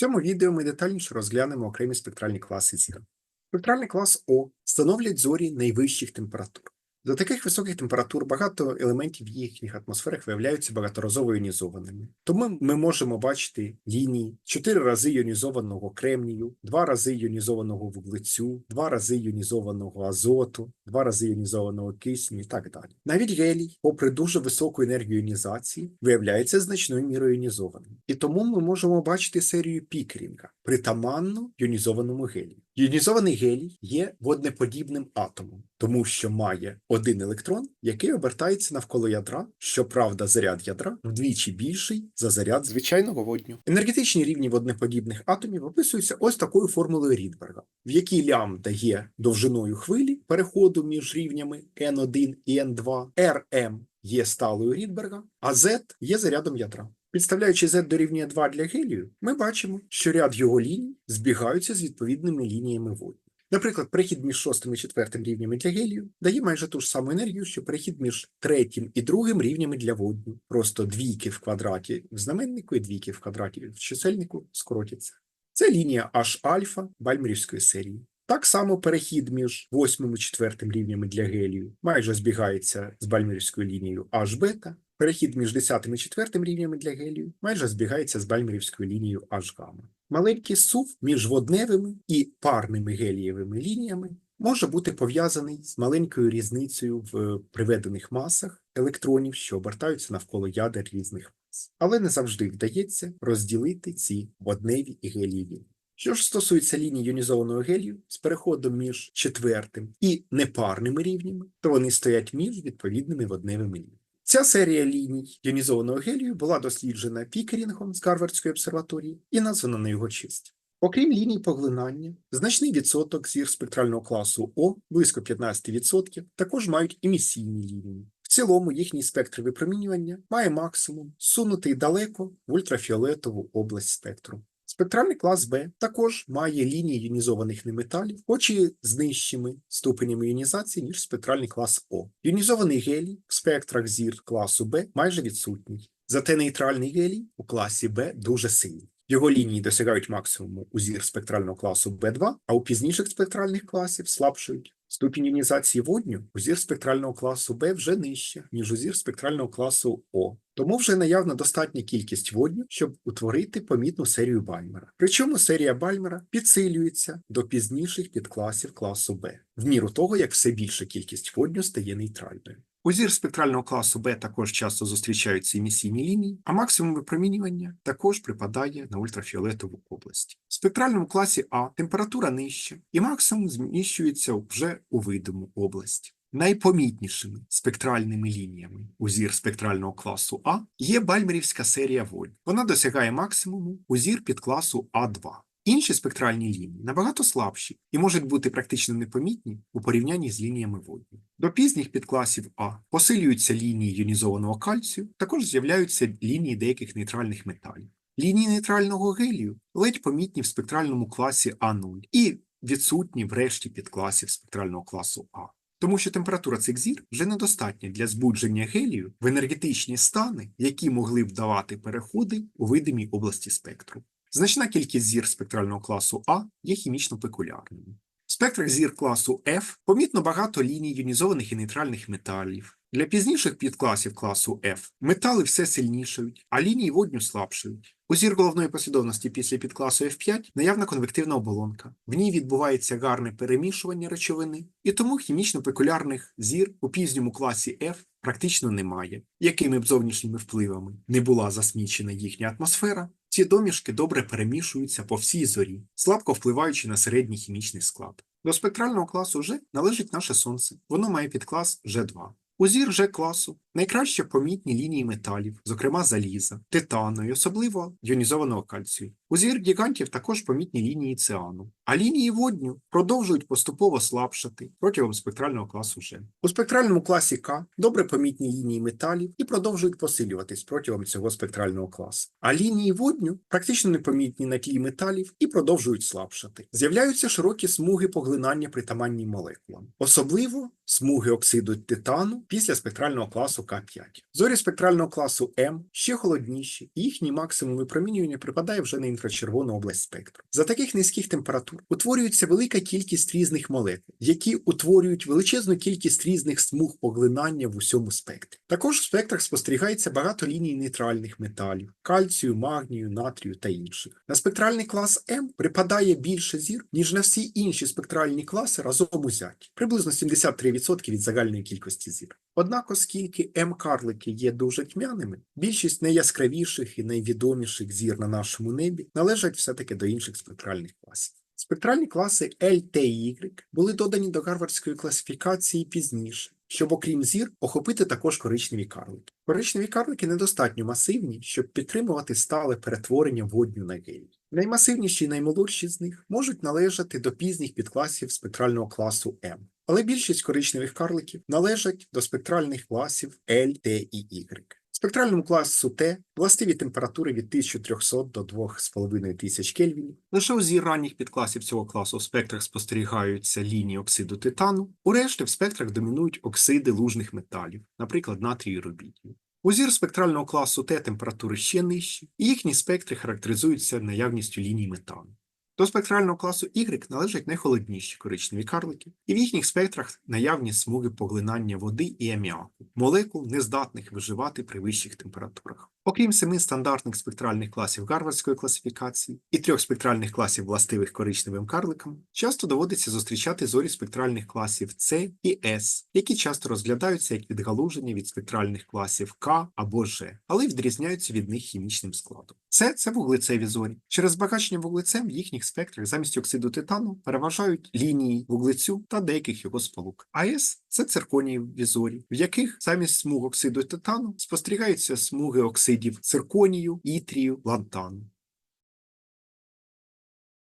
цьому відео ми детальніше розглянемо окремі спектральні класи зір. Спектральний клас О становлять зорі найвищих температур. До таких високих температур багато елементів в їхніх атмосферах виявляються багаторазово іонізованими. Тому ми можемо бачити лінії 4 рази іонізованого кремнію, 2 рази іонізованого вуглецю, 2 рази іонізованого азоту, 2 рази іонізованого кисню і так далі. Навіть гелій, попри дуже високу енергію іонізації, виявляється значною мірою іонізованим. І тому ми можемо бачити серію пікерінга, притаманну іонізованому гелію. Іонізований гелій є воднеподібним атомом, тому що має один електрон, який обертається навколо ядра, щоправда, заряд ядра вдвічі більший за заряд звичайного водню. Енергетичні рівні воднеподібних атомів описуються ось такою формулою Рідберга, в якій лямбда є довжиною хвилі переходу між рівнями n1 і n2, Rm є сталою Рідберга, а Z є зарядом ядра. Підставляючи Z дорівнює 2 для гелію, ми бачимо, що ряд його ліній збігаються з відповідними лініями водню. Наприклад, перехід між шостим і четвертим рівнями для гелію дає майже ту ж саму енергію, що перехід між третім і другим рівнями для водню. Просто двійки в квадраті в знаменнику і двійки в квадраті в чисельнику скоротяться. Це лінія H-альфа бальмерівської серії. Так само перехід між восьмим і четвертим рівнями для гелію майже збігається з бальмерівською лінією H-бета, Перехід між 10 і 4 рівнями для гелію майже збігається з бальмерівською лінією H-гамма. Маленький сув між водневими і парними гелієвими лініями може бути пов'язаний з маленькою різницею в приведених масах електронів, що обертаються навколо ядер різних мас. Але не завжди вдається розділити ці водневі і гелієві. Що ж стосується ліній іонізованого гелію з переходом між четвертим і непарними рівнями, то вони стоять між відповідними водневими лініями. Ця серія ліній іонізованого гелію була досліджена Пікерінгом з Гарвардської обсерваторії і названа на його честь. Окрім ліній поглинання, значний відсоток зір спектрального класу О, близько 15%, також мають емісійні лінії. В цілому їхній спектр випромінювання має максимум сунутий далеко в ультрафіолетову область спектру. Спектральний клас Б також має лінії іонізованих неметалів, хоч і з нижчими ступенями іонізації, ніж спектральний клас О. Іонізований гелій в спектрах зір класу Б майже відсутній. Зате нейтральний гелій у класі Б дуже сильний. Його лінії досягають максимуму у зір спектрального класу Б2, а у пізніших спектральних класів слабшують. Ступінь іонізації водню у зір спектрального класу Б вже нижча, ніж у зір спектрального класу О. Тому вже наявна достатня кількість водню, щоб утворити помітну серію Бальмера. Причому серія Бальмера підсилюється до пізніших підкласів класу Б, в міру того, як все більша кількість водню стає нейтральною. У зір спектрального класу Б також часто зустрічаються емісійні лінії, а максимум випромінювання також припадає на ультрафіолетову область. Спектральному класі А температура нижча, і максимум зміщується вже у видиму область. Найпомітнішими спектральними лініями у зір спектрального класу А є бальмерівська серія водню. Вона досягає максимуму у зір підкласу А2. Інші спектральні лінії набагато слабші і можуть бути практично непомітні у порівнянні з лініями водню. До пізніх підкласів А посилюються лінії іонізованого кальцію, також з'являються лінії деяких нейтральних металів. Лінії нейтрального гелію ледь помітні в спектральному класі А0 і відсутні в решті підкласів спектрального класу А. Тому що температура цих зір вже недостатня для збудження гелію в енергетичні стани, які могли б давати переходи у видимій області спектру. Значна кількість зір спектрального класу А є хімічно пекулярними. В спектрах зір класу F помітно багато ліній іонізованих і нейтральних металів. Для пізніших підкласів класу F метали все сильнішають, а лінії водню слабшають. У зір головної послідовності після підкласу F5 наявна конвективна оболонка. В ній відбувається гарне перемішування речовини, і тому хімічно-пекулярних зір у пізньому класі F практично немає. Якими б зовнішніми впливами не була засмічена їхня атмосфера, ці домішки добре перемішуються по всій зорі, слабко впливаючи на середній хімічний склад. До спектрального класу G належить наше Сонце. Воно має підклас G2. У зір G-класу найкраще помітні лінії металів, зокрема заліза, титану і особливо іонізованого кальцію. У зір гігантів також помітні лінії циану, а лінії водню продовжують поступово слабшати протягом спектрального класу G. У спектральному класі К добре помітні лінії металів і продовжують посилюватись протягом цього спектрального класу. А лінії водню практично непомітні на тлі металів і продовжують слабшати. З'являються широкі смуги поглинання притаманні молекулам, особливо смуги оксиду титану після спектрального класу К5. Зорі спектрального класу М ще холодніші, і їхній максимум випромінювання припадає вже на інфрачервону область спектру. За таких низьких температур утворюється велика кількість різних молекул, які утворюють величезну кількість різних смуг поглинання в усьому спектрі. Також в спектрах спостерігається багато ліній нейтральних металів кальцію, магнію, натрію та інших. На спектральний клас М припадає більше зір, ніж на всі інші спектральні класи разом узяті, приблизно 73% від загальної кількості зір. Однак, оскільки М-карлики є дуже тьмяними, більшість найяскравіших і найвідоміших зір на нашому небі належать все-таки до інших спектральних класів. Спектральні класи L, T і Y були додані до гарвардської класифікації пізніше, щоб, окрім зір, охопити також коричневі карлики. Коричневі карлики недостатньо масивні, щоб підтримувати стале перетворення водню на гелій. Наймасивніші і наймолодші з них можуть належати до пізніх підкласів спектрального класу М. Але більшість коричневих карликів належать до спектральних класів L, T і Y. Спектральному класу Т властиві температури від 1300 до 2500 Кельвінів. Лише у зір ранніх підкласів цього класу в спектрах спостерігаються лінії оксиду титану, у решті в спектрах домінують оксиди лужних металів, наприклад, натрію і рубідію. У зір спектрального класу Т температури ще нижчі, і їхні спектри характеризуються наявністю ліній метану. До спектрального класу Y належать найхолодніші коричневі карлики, і в їхніх спектрах наявні смуги поглинання води і аміаку, молекул, нездатних виживати при вищих температурах. Окрім семи стандартних спектральних класів гарвардської класифікації і трьох спектральних класів властивих коричневим карликам, часто доводиться зустрічати зорі спектральних класів С і С, які часто розглядаються як відгалуження від спектральних класів К або Ж, але відрізняються від них хімічним складом. Це це вуглецеві зорі. Через збагачення вуглецем їхніх спектрах замість оксиду титану переважають лінії вуглецю та деяких його сполук. АЕС це цирконієві зорі, в яких замість смуг оксиду титану спостерігаються смуги оксидів цирконію, ітрію, лантану.